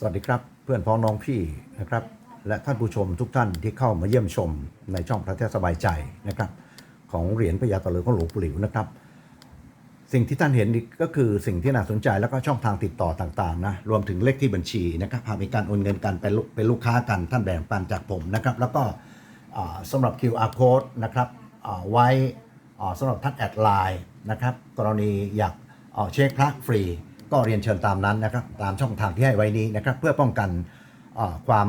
สวัสดีครับ เพื่อนพ้องน้องพี่นะครับ และท่านผู้ชมทุกท่านที่เข้ามาเยี่ยมชมในช่องพระเทศสบายใจนะครับ ของเหรียญพญาตะเลือของหลวงปู่หลิวนะครับ สิ่งที่ท่านเห็นนี่ก็คือสิ่งที่น่าสนใจแล้วก็ช่องทางติดต่อต่างๆนะรวมถึงเลขที่บัญชีนะครับหากมีการโอนเงินกันเป็นลูกเป็นลูกค้ากันท่านแบ่งปันจากผมนะครับ แล้วก็อ่าสำหรับ QR code นะครับไว้อ่าสำหรับท่านแอดไลน์นะครับ กรณีอยากเช็คพระฟรี ก็เรียนเชิญตามนั้นนะครับตามช่องทางที่ให้ไว้นี้นะครับเพื่อป้องกันความ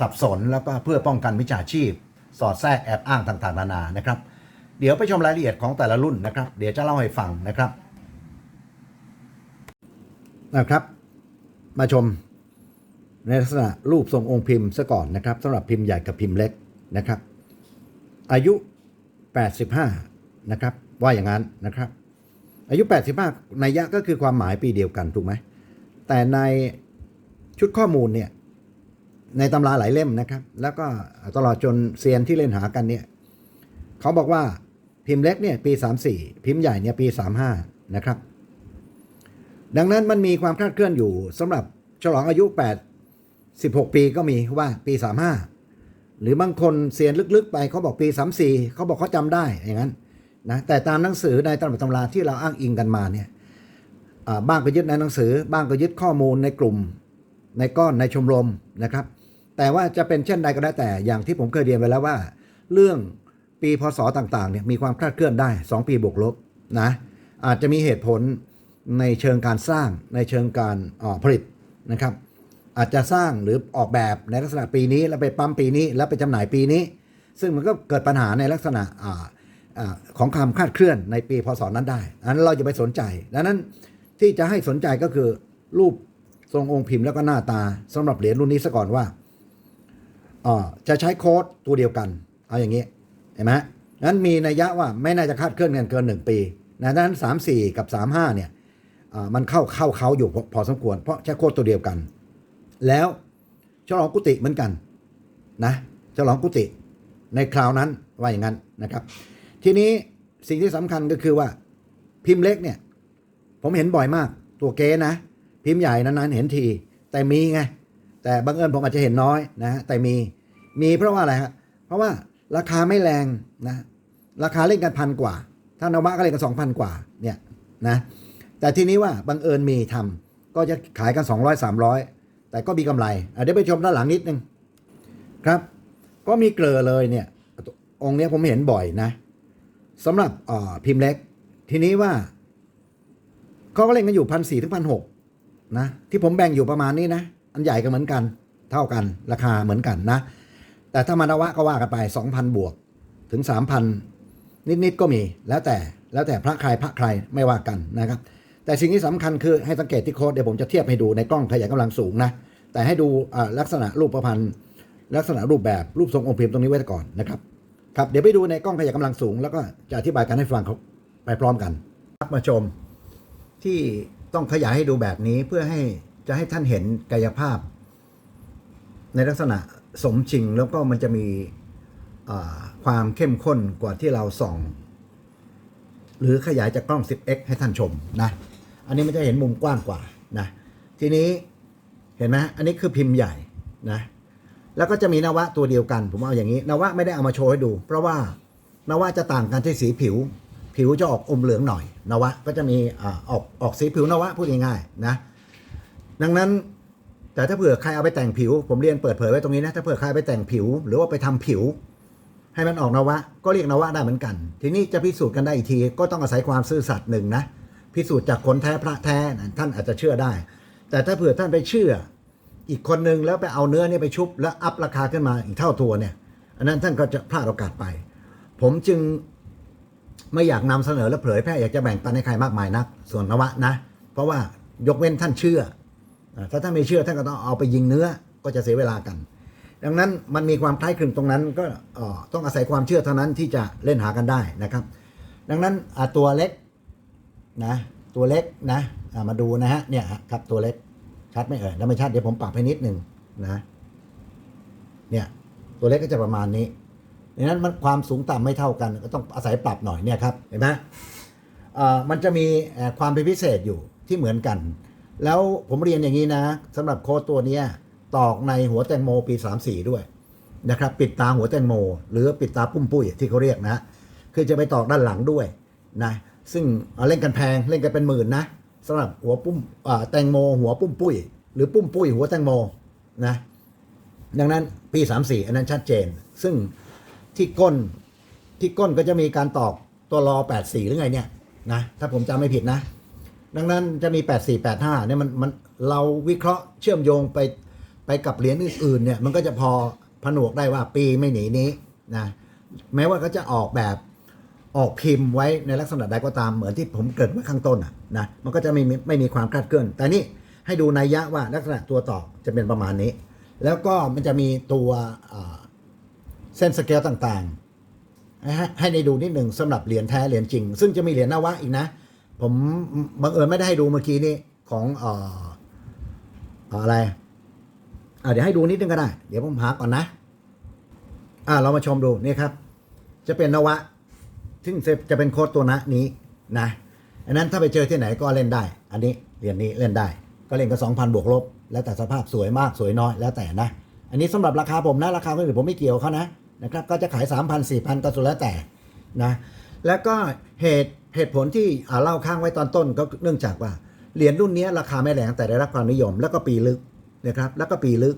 สับสนแล้วก็เพื่อป้องกันมิจฉาชีพ สอดแทรกแอบอ้างต่างๆนานานะครับ เดี๋ยวไปชมรายละเอียดของแต่ละรุ่นนะครับ เดี๋ยวจะเล่าให้ฟังนะครับนะครับ มาชมในลักษณะรูปทรงองค์พิมพ์ซะก่อนนะครับสำหรับพิมพ์ใหญ่กับพิมพ์เล็กนะครับ อายุ 85 นะครับ ว่าอย่างนั้นนะครับ อายุ 85นัยยะก็คือความหมายปีเดียวกันถูกไหม แต่ในชุดข้อมูลเนี่ย ในตำราหลายเล่มนะครับ แล้วก็ตลอดจนเซียนที่เล่นหากันเนี่ยเขาบอกว่าพิมพ์เล็กเนี่ยปี 34 พิมพ์ใหญ่เนี่ยปี 35 นะครับ ดังนั้นมันมีความคลาดเคลื่อนอยู่สำหรับฉลองอายุ 8 16 ปีก็มีว่าปี 35 หรือบางคนเซียนลึกๆไปเขาบอกปี 34เขาบอกเขาจำได้อย่างนั้น นะแต่ตามหนังสือในตำรับตำราที่เราอ้างอิงกันมาเนี่ยบ้างก็ยึดในหนังสือ บ้างก็ยึดข้อมูลในกลุ่ม ในก้อนในชมรมนะครับ แต่ว่าจะเป็นเช่นใดก็ได้แต่อย่างที่ผมเคยเรียนไปแล้วว่า เรื่องปีพศต่างๆเนี่ยมีความคลาดเคลื่อนได้ 2 ปีบวกลบนะอาจจะมีเหตุผลในเชิงการสร้างในเชิงการอ่าผลิตนะครับ อาจจะสร้างหรือออกแบบในลักษณะปีนี้แล้วไปปั๊มปีนี้ แล้วไปจำหน่ายปีนี้ ซึ่งมันก็เกิดปัญหาในลักษณะอ่า ของความคาดเคลื่อนในปีพศนั้นได้อันนั้นเราจะไปสนใจ ดังนั้นที่จะให้สนใจก็คือรูปทรงองค์พิมพ์แล้วก็หน้าตาสำหรับเหรียญรุ่นนี้ซะก่อนว่าจะใช้โค้ดตัวเดียวกัน เอาอย่างนี้เห็นไหมนั้นมีนัยยะว่าไม่น่าจะคาดเคลื่อนกันเกิน 1 ปีนะดังนั้น 3 4 กับ 3 5เนี่ยมันเข้าเข้าเขาอยู่พอพอสมควร เพราะใช้โค้ดตัวเดียวกัน แล้วฉลองกุฏิเหมือนกันนะฉลองกุฏิในคราวนั้นว่าอย่างนั้นนะครับ ทีนี้สิ่งที่สำคัญก็คือว่า พิมพ์เล็กเนี่ย ผมเห็นบ่อยมาก ตัวเก๊นะ พิมพ์ใหญ่นานๆเห็นที แต่มีไง แต่บังเอิญผมอาจจะเห็นน้อยนะแต่มีมีเพราะว่าอะไรฮะเพราะว่าราคาไม่แรงนะ ราคาเล่นกันพันกว่า ถ้านวะก็เล่นกันสองพันกว่าเนี่ยนะแต่ทีนี้ว่าบังเอิญมีทำก็จะขายกัน 200 300 แต่ก็มีกำไรเดี๋ยวไปชมด้านหลังนิดนึงครับ ก็มีเกลือเลยเนี่ย องค์นี้ผมเห็นบ่อยนะ สำหรับพิมพ์เล็ก ทีนี้ว่าเขาก็เล่นกันอยู่พันสี่ถึงพันหกนะที่ผมแบ่งอยู่ประมาณนี้นะ อันใหญ่ก็เหมือนกัน เท่ากันราคาเหมือนกันนะ แต่ถ้ามานวะก็ว่ากันไป 2,000 บวกถึง 3,000 นิด ๆ ก็มีแล้วแต่แล้วแต่พระใครพระใครไม่ว่ากันนะครับ แต่สิ่งที่สำคัญคือให้สังเกตที่โค้ดเดี๋ยวผมจะเทียบให้ดูในกล้องขยายกำลังสูงนะ แต่ให้ดูลักษณะรูปประพันธ์ ลักษณะรูปแบบรูปทรงองค์พิมพ์ตรงนี้ไว้ก่อนนะครับ ครับเดี๋ยวไปดูในกล้องขยายกำลังสูง แล้วก็จะอธิบายกันให้ฟังเขาไปพร้อมกันครับมาชมที่ต้องขยายให้ดูแบบนี้เพื่อให้จะให้ท่านเห็นกายภาพ ในลักษณะสมจริงแล้วก็มันจะมีความเข้มข้นกว่าที่เราส่อง หรือขยายจากกล้อง 10x ให้ท่านชมนะ อันนี้มันจะเห็นมุมกว้างกว่านะ ทีนี้เห็นไหมอันนี้คือพิมพ์ใหญ่นะ แล้วก็จะมีนวะตัวเดียวกัน ผมเอาอย่างนี้ นวะไม่ได้เอามาโชว์ให้ดู เพราะว่านวะจะต่างกันที่สีผิว ผิวจะออกอมเหลืองหน่อย นวะก็จะมีอออกออกสีผิวนวะพูดง่ายๆนะ ดังนั้นแต่ถ้าเผื่อใครเอาไปแต่งผิว ผมเรียนเปิดเผยไว้ตรงนี้นะถ้าเผื่อใครไปแต่งผิว หรือว่าไปทำผิว ให้มันออกนวะ ก็เรียกนวะได้เหมือนกัน ทีนี้จะพิสูจน์กันได้อีกที ก็ต้องอาศัยความซื่อสัตย์หนึ่งนะพิสูจน์จากคนแท้พระแท้นท่านอาจจะเชื่อได้ แต่ถ้าเผื่อท่านไปเชื่อ อีกคนนึงแล้วไปเอาเนื้อนี่ไปชุบ แล้วอัพราคาขึ้นมาอีกเท่าตัวเนี่ย อันนั้นท่านก็จะพลาดโอกาสไป ผมจึงไม่อยากนำเสนอและเผยแพร่อยากจะแบ่งปันให้ใครมากมายนัก ส่วนนวะนะ เพราะว่ายกเว้นท่านเชื่อ ถ้าท่านไม่เชื่อท่านก็ต้องเอาไปยิงเนื้อก็จะเสียเวลากัน ดังนั้นมันมีความคล้ายคลึงตรงนั้นก็ต้องอาศัยความเชื่อเท่านั้นที่จะเล่นหากันได้นะครับ ดังนั้นตัวเล็กนะตัวเล็กนะมาดูนะฮะเนี่ยครับตัวเล็ก ชัดไหมเอ่ยถ้าไม่ชัดเดี๋ยวผมปรับให้นิดหนึ่งนะเนี่ยตัวเล็กก็จะประมาณนี้ดังนั้นมันความสูงต่ำไม่เท่ากันก็ต้องอาศัยปรับหน่อยเนี่ยครับเห็นไหมอ่อมันจะมีความเป็นพิเศษอยู่ที่เหมือนกัน แล้วผมเรียนอย่างนี้นะสำหรับโค้ดตัวเนี้ยตอกในหัวแตงโมปี 34 ด้วยนะครับปิดตาหัวแตงโม หรือปิดตาปุ้มปุ้ยที่เขาเรียกนะ คือจะไปตอกด้านหลังด้วยนะซึ่งเเล่นกันแพงเล่นกันเป็นหมื่นนะ สำหรับหัวปุ้มแตงโม หัวปุ้มปุ้ย หรือปุ้มปุ้ยหัวแตงโมนะดังนั้นปี 34 อันนั้นชัดเจน ซึ่งที่ก้นที่ก้นก็จะมีการตอกตัวรอ 84 หรือไงเนี่ยนะถ้าผมจำไม่ผิดนะ ดังนั้นจะมี 84 85เนี่ยมันมันเราวิเคราะห์เชื่อมโยงไปไปกับเหรียญอื่นๆเนี่ยมันก็จะพอผนวกได้ว่าปีไม่หนีนี้นะแม้ว่าเขาจะออกแบบ ออกพิมพ์ไว้ในลักษณะใดก็ตามเหมือนที่ผมเกริดไว้ข้างต้นอะนะมันก็จะไม่มีไม่มีความคลาดเคลื่อน แต่นี่ให้ดูนัยยะว่าลักษณะตัวต่อจะเป็นประมาณนี้ แล้วก็มันจะมีตัวเส้นสเกลต่างๆ ให้ให้ได้ดูนิดหนึ่งสำหรับเหรียญแท้เหรียญจริง ซึ่งจะมีเหรียญนวะอีกนะ ผมบังเอิญไม่ได้ให้ดูเมื่อกี้นี้ของอ่อเอ่ออะไรอ่าเดี๋ยวให้ดูนิดนึงก็ได้ เดี๋ยวผมหาก่อนนะ อ่าเรามาชมดูนี่ครับ จะเป็นนวะ ซึ่งจะเป็นโค้ดตัวนะนี้นะอันนั้นถ้าไปเจอที่ไหนก็เล่นได้ อันนี้เหรียญนี้เล่นได้ ก็เล่นก็สองพันบวกลบ แล้วแต่สภาพสวยมากสวยน้อยแล้วแต่นะ อันนี้สำหรับราคาผมนะราคาคนอื่นผมไม่เกี่ยวเขานะนะครับก็จะขาย 3 0 0 0 4 0 0 0 ก็สุดแล้วแต่นะแล้วก็เหตุเหตุผลที่เล่าข้างไว้ตอนต้นก็เนื่องจากว่าเหรียญรุ่นนี้ราคาไม่แรงแต่ได้รับความนิยม แล้วก็ปีลึกนะครับแล้วก็ปีลึก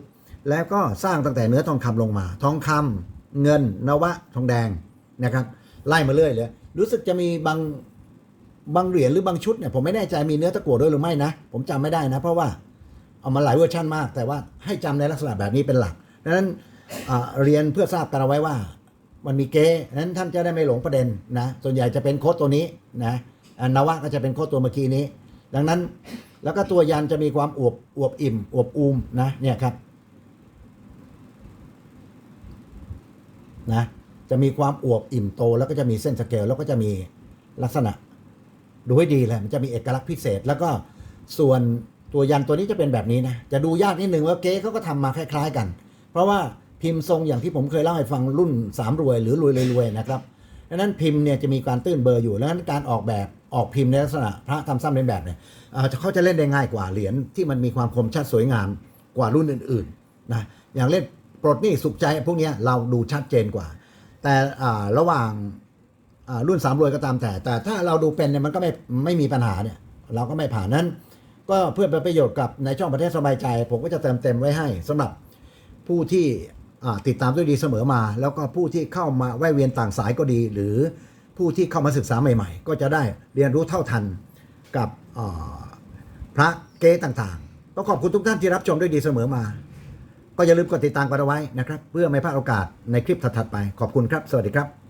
แล้วก็สร้างตั้งแต่เนื้อทองคำลงมา ทองคำเงินนวะทองแดงนะครับ ไล่มาเรื่อยเลย รู้สึกจะมีบางบางเหรียญหรือบางชุดเนี่ยผมไม่แน่ใจมีเนื้อตะกั่วด้วยหรือไม่นะ ผมจำไม่ได้นะ เพราะว่าเอามาหลายเวอร์ชันมาก แต่ว่าให้จำในลักษณะแบบนี้เป็นหลักดังนั้นเรียนเพื่อทราบกันเอาไว้ว่า มันมีเก๊นั้นท่านจะได้ไม่หลงประเด็นนะส่วนใหญ่จะเป็นโค้ดตัวนี้นะนนวะก็จะเป็นโค้ดตัวเมื่อกี้นี้ ดังนั้นแล้วก็ตัวยันจะมีความอวบอวบอิ่มอวบอูมนะเนี่ยครับนะ จะมีความอวบอิ่มโต แล้วก็จะมีเส้นสเกลแล้วก็จะมีลักษณะ ดูให้ดีเลยมันจะมีเอกลักษณ์พิเศษ แล้วก็ส่วนตัวยันตัวนี้จะเป็นแบบนี้นะจะดูยากนิดนึงว่าเก๊เขาก็ทำมาคล้าย ๆกัน เพราะว่าพิมพ์ทรงอย่างที่ผมเคยเล่าให้ฟังรุ่นสามรวยหรือรวยรวยนะครับดังนั้นพิมพ์เนี่ยจะมีการตื้นเบอร์อยู่แล้วนั้นการออกแบบออกพิมพ์ในลักษณะพระทำซ้ำเป็นแบบเนี่ยอ่าเขาจะเล่นได้ง่ายกว่าเหรียญที่มันมีความคมชัดสวยงามกว่ารุ่นอื่นๆนะอย่างเล่นปลดนี่สุขใจพวกเนี้ยเราดูชัดเจนกว่า แต่อระหว่างรุ่นสามรวยก็ตามแต่ แต่ถ้าเราดูเป็นเนี่ยมันก็ไม่ไม่มีปัญหาเนี่ย เราก็ไม่ผ่านนั้น ก็เพื่อเป็นประโยชน์กับในช่องประเทศสบายใจ ผมก็จะเติมเต็มไว้ให้สำหรับผู้ที่ติดตามด้วยดีเสมอมา แล้วก็ผู้ที่เข้ามาแวะเวียนต่างสายก็ดี หรือผู้ที่เข้ามาศึกษาใหม่ ๆ ก็จะได้เรียนรู้เท่าทันกับพระเก๊ต่างๆ ก็ขอบคุณทุกท่านที่รับชมด้วยดีเสมอมา ก็อย่าลืมกดติดตามกันเอาไว้นะครับ เพื่อไม่พลาดโอกาสในคลิปถัดๆไป ขอบคุณครับ สวัสดีครับ